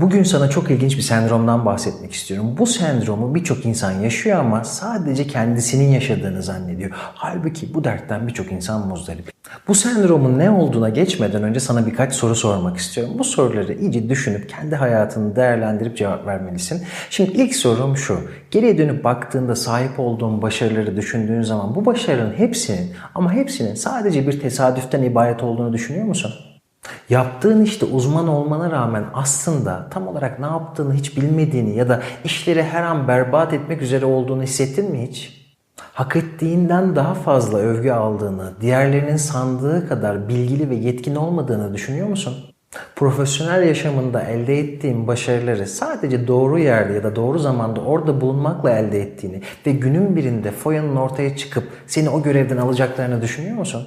Bugün sana çok ilginç bir sendromdan bahsetmek istiyorum. Bu sendromu birçok insan yaşıyor ama sadece kendisinin yaşadığını zannediyor. Halbuki bu dertten birçok insan muzdarip. Bu sendromun ne olduğuna geçmeden önce sana birkaç soru sormak istiyorum. Bu soruları iyice düşünüp kendi hayatını değerlendirip cevap vermelisin. Şimdi ilk sorum şu. Geriye dönüp baktığında sahip olduğun başarıları düşündüğün zaman bu başarının hepsinin ama hepsinin sadece bir tesadüften ibaret olduğunu düşünüyor musun? Yaptığın işte uzman olmana rağmen aslında tam olarak ne yaptığını hiç bilmediğini ya da işleri her an berbat etmek üzere olduğunu hissettin mi hiç? Hak ettiğinden daha fazla övgü aldığını, diğerlerinin sandığı kadar bilgili ve yetkin olmadığını düşünüyor musun? Profesyonel yaşamında elde ettiğin başarıları sadece doğru yerde ya da doğru zamanda orada bulunmakla elde ettiğini ve günün birinde foyanın ortaya çıkıp seni o görevden alacaklarını düşünüyor musun?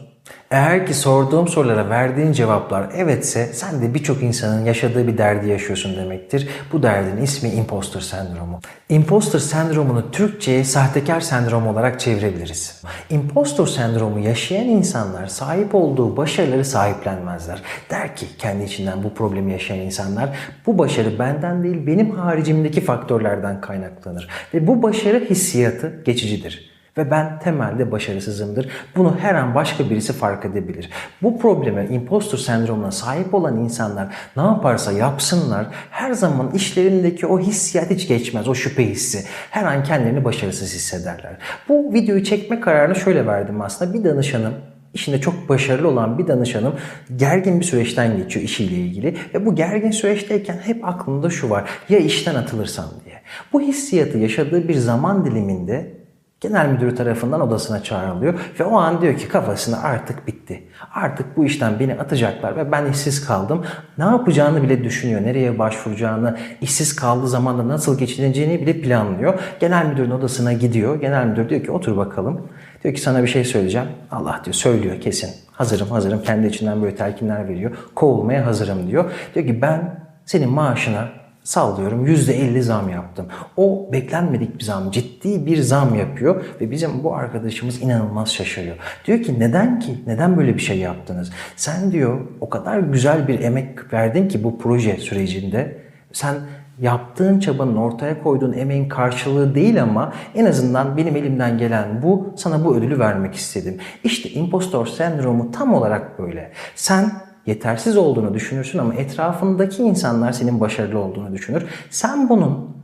Eğer ki sorduğum sorulara verdiğin cevaplar evetse sen de birçok insanın yaşadığı bir derdi yaşıyorsun demektir. Bu derdin ismi imposter sendromu. Imposter sendromunu Türkçe'ye sahtekar sendromu olarak çevirebiliriz. Imposter sendromu yaşayan insanlar sahip olduğu başarıları sahiplenmezler. Der ki kendi içinden bu problemi yaşayan insanlar bu başarı benden değil benim haricimdeki faktörlerden kaynaklanır. Ve bu başarı hissiyatı geçicidir ve ben temelde başarısızımdır. Bunu her an başka birisi fark edebilir. Bu probleme, impostor sendromuna sahip olan insanlar ne yaparsa yapsınlar her zaman işlerindeki o hissiyat hiç geçmez, o şüphe hissi. Her an kendilerini başarısız hissederler. Bu videoyu çekme kararını şöyle verdim aslında. Bir danışanım işinde çok başarılı olan bir danışanım gergin bir süreçten geçiyor işiyle ilgili ve bu gergin süreçteyken hep aklında şu var ya işten atılırsam diye. Bu hissiyatı yaşadığı bir zaman diliminde genel müdürü tarafından odasına çağrılıyor ve o an diyor ki kafasına artık bitti. Artık bu işten beni atacaklar ve ben işsiz kaldım. Ne yapacağını bile düşünüyor. Nereye başvuracağını, işsiz kaldığı zaman da nasıl geçineceğini bile planlıyor. Genel müdürün odasına gidiyor. Genel müdür diyor ki otur bakalım. Diyor ki sana bir şey söyleyeceğim. Allah diyor söylüyor kesin. Hazırım hazırım. Kendi içinden böyle telkinler veriyor. Kovulmaya hazırım diyor. Diyor ki ben senin maaşına sallıyorum %50 zam yaptım. O beklenmedik bir zam, ciddi bir zam yapıyor ve bizim bu arkadaşımız inanılmaz şaşırıyor. Diyor ki neden ki, neden böyle bir şey yaptınız? Sen diyor o kadar güzel bir emek verdin ki bu proje sürecinde. Sen yaptığın çabanın ortaya koyduğun emeğin karşılığı değil ama en azından benim elimden gelen bu sana bu ödülü vermek istedim. İşte impostor sendromu tam olarak böyle. Sen yetersiz olduğunu düşünürsün ama etrafındaki insanlar senin başarılı olduğunu düşünür. Sen bunun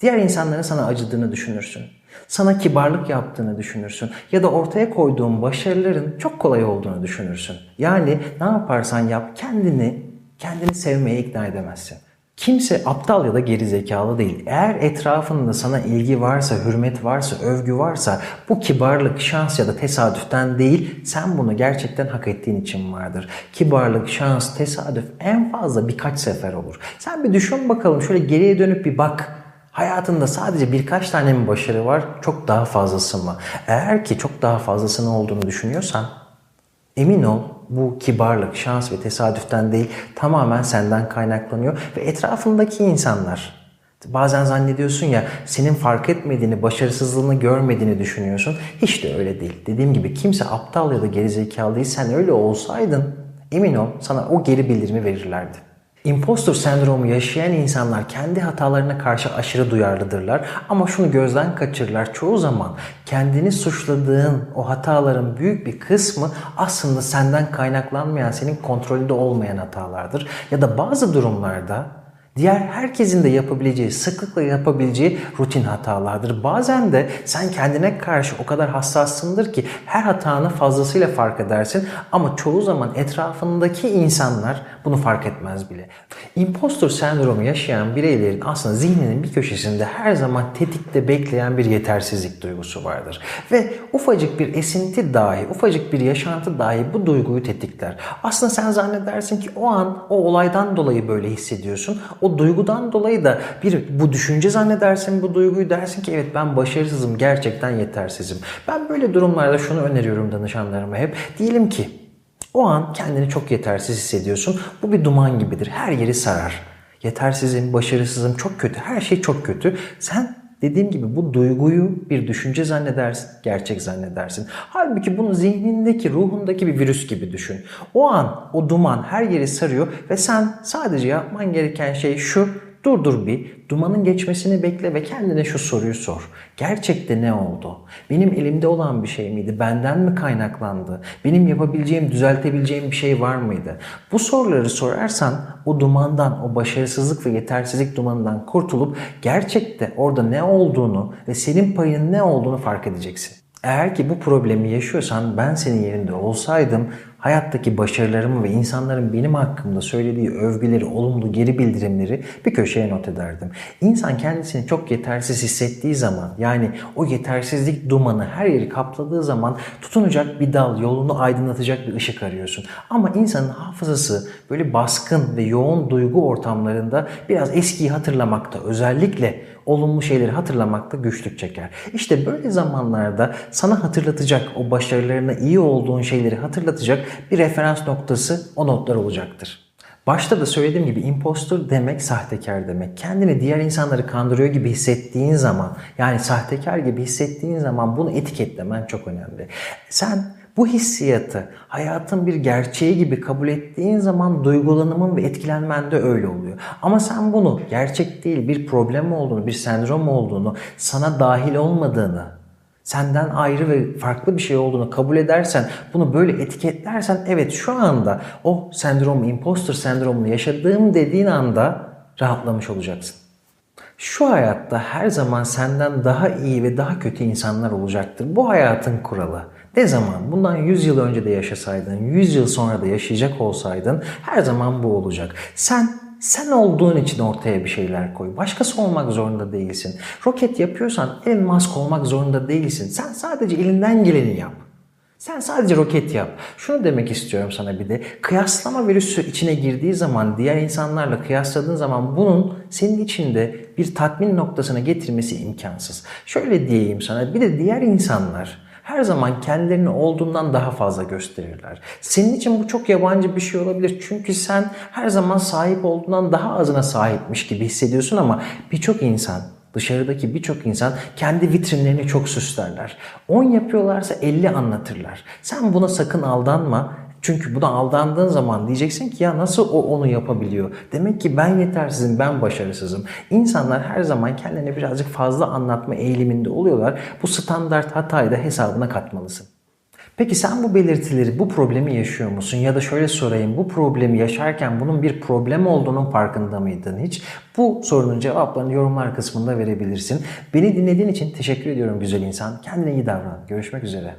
diğer insanların sana acıdığını düşünürsün. Sana kibarlık yaptığını düşünürsün ya da ortaya koyduğun başarıların çok kolay olduğunu düşünürsün. Yani ne yaparsan yap kendini kendini sevmeye ikna edemezsin. Kimse aptal ya da geri zekalı değil. Eğer etrafında sana ilgi varsa, hürmet varsa, övgü varsa bu kibarlık, şans ya da tesadüften değil, sen bunu gerçekten hak ettiğin için vardır. Kibarlık, şans, tesadüf en fazla birkaç sefer olur. Sen bir düşün bakalım, şöyle geriye dönüp bir bak. Hayatında sadece birkaç tane mi başarı var, çok daha fazlası mı? Eğer ki çok daha fazlasının olduğunu düşünüyorsan Emin ol bu kibarlık, şans ve tesadüften değil tamamen senden kaynaklanıyor ve etrafındaki insanlar bazen zannediyorsun ya senin fark etmediğini, başarısızlığını görmediğini düşünüyorsun. Hiç de öyle değil. Dediğim gibi kimse aptal ya da gerizekalı değil. Sen öyle olsaydın emin ol sana o geri bildirimi verirlerdi. Impostor sendromu yaşayan insanlar kendi hatalarına karşı aşırı duyarlıdırlar ama şunu gözden kaçırırlar. Çoğu zaman kendini suçladığın o hataların büyük bir kısmı aslında senden kaynaklanmayan, senin kontrolünde olmayan hatalardır. Ya da bazı durumlarda Diğer herkesin de yapabileceği, sıklıkla yapabileceği rutin hatalardır. Bazen de sen kendine karşı o kadar hassassındır ki her hatanı fazlasıyla fark edersin ama çoğu zaman etrafındaki insanlar bunu fark etmez bile. Impostor sendromu yaşayan bireylerin aslında zihninin bir köşesinde her zaman tetikte bekleyen bir yetersizlik duygusu vardır. Ve ufacık bir esinti dahi, ufacık bir yaşantı dahi bu duyguyu tetikler. Aslında sen zannedersin ki o an o olaydan dolayı böyle hissediyorsun. Duygudan dolayı da bir bu düşünce zannedersin bu duyguyu dersin ki evet ben başarısızım, gerçekten yetersizim. Ben böyle durumlarda şunu öneriyorum danışanlarıma hep. Diyelim ki o an kendini çok yetersiz hissediyorsun. Bu bir duman gibidir. Her yeri sarar. Yetersizim, başarısızım, çok kötü. Her şey çok kötü. Sen dediğim gibi bu duyguyu bir düşünce zannedersin, gerçek zannedersin. Halbuki bunu zihnindeki, ruhundaki bir virüs gibi düşün. O an o duman her yeri sarıyor ve sen sadece yapman gereken şey şu. Dur dur bir, dumanın geçmesini bekle ve kendine şu soruyu sor. Gerçekte ne oldu? Benim elimde olan bir şey miydi? Benden mi kaynaklandı? Benim yapabileceğim, düzeltebileceğim bir şey var mıydı? Bu soruları sorarsan o dumandan, o başarısızlık ve yetersizlik dumanından kurtulup gerçekte orada ne olduğunu ve senin payının ne olduğunu fark edeceksin. Eğer ki bu problemi yaşıyorsan ben senin yerinde olsaydım hayattaki başarılarımı ve insanların benim hakkımda söylediği övgüleri, olumlu geri bildirimleri bir köşeye not ederdim. İnsan kendisini çok yetersiz hissettiği zaman yani o yetersizlik dumanı her yeri kapladığı zaman tutunacak bir dal, yolunu aydınlatacak bir ışık arıyorsun. Ama insanın hafızası böyle baskın ve yoğun duygu ortamlarında biraz eskiyi hatırlamakta özellikle olumlu şeyleri hatırlamakta güçlük çeker. İşte böyle zamanlarda sana hatırlatacak, o başarılarına iyi olduğun şeyleri hatırlatacak bir referans noktası o notlar olacaktır. Başta da söylediğim gibi impostor demek sahtekar demek. Kendini diğer insanları kandırıyor gibi hissettiğin zaman yani sahtekar gibi hissettiğin zaman bunu etiketlemen çok önemli. Sen bu hissiyatı hayatın bir gerçeği gibi kabul ettiğin zaman duygulanımın ve etkilenmen de öyle oluyor. Ama sen bunu gerçek değil bir problem olduğunu, bir sendrom olduğunu, sana dahil olmadığını, senden ayrı ve farklı bir şey olduğunu kabul edersen, bunu böyle etiketlersen evet şu anda o sendromu, imposter sendromunu yaşadığım dediğin anda rahatlamış olacaksın. Şu hayatta her zaman senden daha iyi ve daha kötü insanlar olacaktır. Bu hayatın kuralı. Ne zaman? Bundan 100 yıl önce de yaşasaydın, 100 yıl sonra da yaşayacak olsaydın her zaman bu olacak. Sen sen olduğun için ortaya bir şeyler koy. Başkası olmak zorunda değilsin. Roket yapıyorsan Elon Musk olmak zorunda değilsin. Sen sadece elinden geleni yap. Sen sadece roket yap. Şunu demek istiyorum sana bir de. Kıyaslama virüsü içine girdiği zaman, diğer insanlarla kıyasladığın zaman bunun senin içinde bir tatmin noktasına getirmesi imkansız. Şöyle diyeyim sana. Bir de diğer insanlar her zaman kendilerini olduğundan daha fazla gösterirler. Senin için bu çok yabancı bir şey olabilir. Çünkü sen her zaman sahip olduğundan daha azına sahipmiş gibi hissediyorsun ama birçok insan Dışarıdaki birçok insan kendi vitrinlerini çok süslerler. 10 yapıyorlarsa 50 anlatırlar. Sen buna sakın aldanma. Çünkü buna aldandığın zaman diyeceksin ki ya nasıl o onu yapabiliyor? Demek ki ben yetersizim, ben başarısızım. İnsanlar her zaman kendilerini birazcık fazla anlatma eğiliminde oluyorlar. Bu standart hatayı da hesabına katmalısın. Peki sen bu belirtileri, bu problemi yaşıyor musun? Ya da şöyle sorayım, bu problemi yaşarken bunun bir problem olduğunun farkında mıydın hiç? Bu sorunun cevaplarını yorumlar kısmında verebilirsin. Beni dinlediğin için teşekkür ediyorum güzel insan. Kendine iyi davran. Görüşmek üzere.